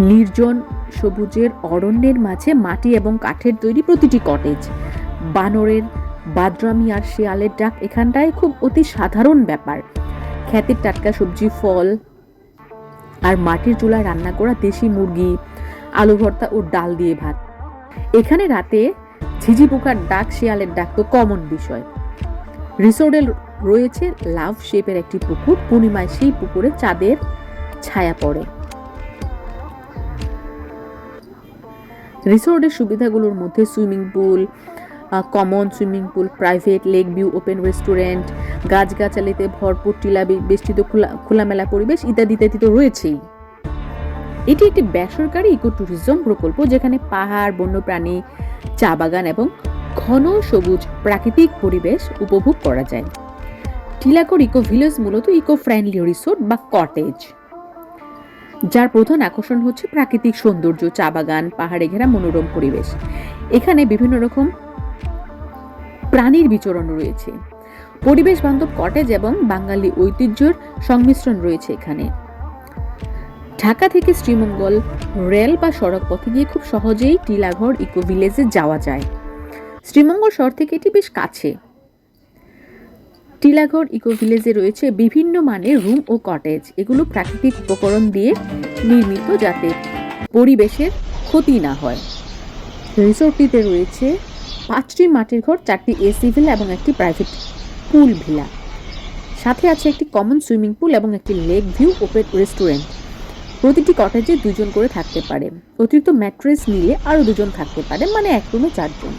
নির্জন সবুজের অরণ্যের মাঝে মাটি এবং কাঠের তৈরি প্রতিটি কটেজ। বানরের বাদরামি আর শিয়ালের ডাক এখানটায় খুব অতি সাধারণ ব্যাপার। খ্যাতির টাটকা সবজি, ফল আর মাটির চুলায় রান্না করা দেশি মুরগি, আলু ভর্তা ও ডাল দিয়ে ভাত। এখানে রাতে ঝিঝি পোকার ডাক, শিয়ালের ডাক তো কমন বিষয়। রিসোর্টে রয়েছে লাভ শেপের একটি পুকুর। পূর্ণিমায় সেই পুকুরে চাঁদের ছায়া পড়ে। রিসোর্টের সুবিধাগুলোর মধ্যে swimming pool common swimming pool private lake view open restaurant গাছগাছালিতে ভরপুর টিলা বেষ্টিত খোলা, খোলামেলা পরিবেশ ইত্যাদি ইত্যাদি তো রয়েছেই। এটি একটি বেসরকারি ইকো ট্যুরিজম প্রকল্প যেখানে পাহাড়, বন্যপ্রাণী চা বাগান এবং ঘন সবুজ প্রাকৃতিক পরিবেশ উপভোগ করা যায়। টিলাকোর ইকো ভিলেজ মূলত ইকো ফ্রেন্ডলি রিসোর্ট বা কটেজ যার প্রধান আকর্ষণ হচ্ছে প্রাকৃতিক সৌন্দর্য, চা বাগান, পাহাড়ে ঘেরা মনোরম পরিবেশ। এখানে বিভিন্ন রকম প্রাণীর বিচরণ রয়েছে। পরিবেশ বান্ধব কটেজ এবং বাঙালি ঐতিহ্যের সংমিশ্রণ রয়েছে এখানে। ঢাকা থেকে শ্রীমঙ্গল রেল বা সড়ক পথে গিয়ে খুব সহজেই টিলাঘর ইকো ভিলেজে যাওয়া যায়। শ্রীমঙ্গল শহর থেকে এটি বেশ কাছে। টিলাঘর, ইকো ভিলেজে রয়েছে বিভিন্ন মানের রুম ও কটেজ। এগুলো প্রাকৃতিক উপকরণ দিয়ে নির্মিত যাতে পরিবেশের ক্ষতি না হয়। রিসোর্টটিতে রয়েছে পাঁচটি মাটির ঘর, চারটি এসি ভিলা এবং একটি প্রাইভেট পুল ভিলা। সাথে আছে একটি কমন সুইমিং পুল এবং একটি লেক ভিউ ওপেন রেস্টুরেন্ট। প্রতিটি কটেজে দুজন করে থাকতে পারে। অতিরিক্ত ম্যাট্রেস নিলে আরও দুজন থাকতে পারে মানে এক রুমে চারজন।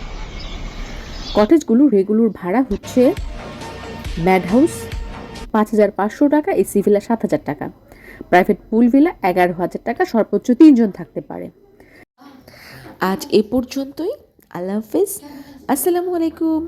কটেজগুলো রেগুলার ভাড়া হচ্ছে ম্যাড হাউস পাঁচ হাজার পাঁচশো টাকা এসি ভিলা সাত হাজার টাকা। প্রাইভেট পুল ভিলা এগারো হাজার টাকা, সর্বোচ্চ তিনজন থাকতে পারে। আজ এ পর্যন্তই। আল্লাহ হাফিজ। আসসালামু আলাইকুম।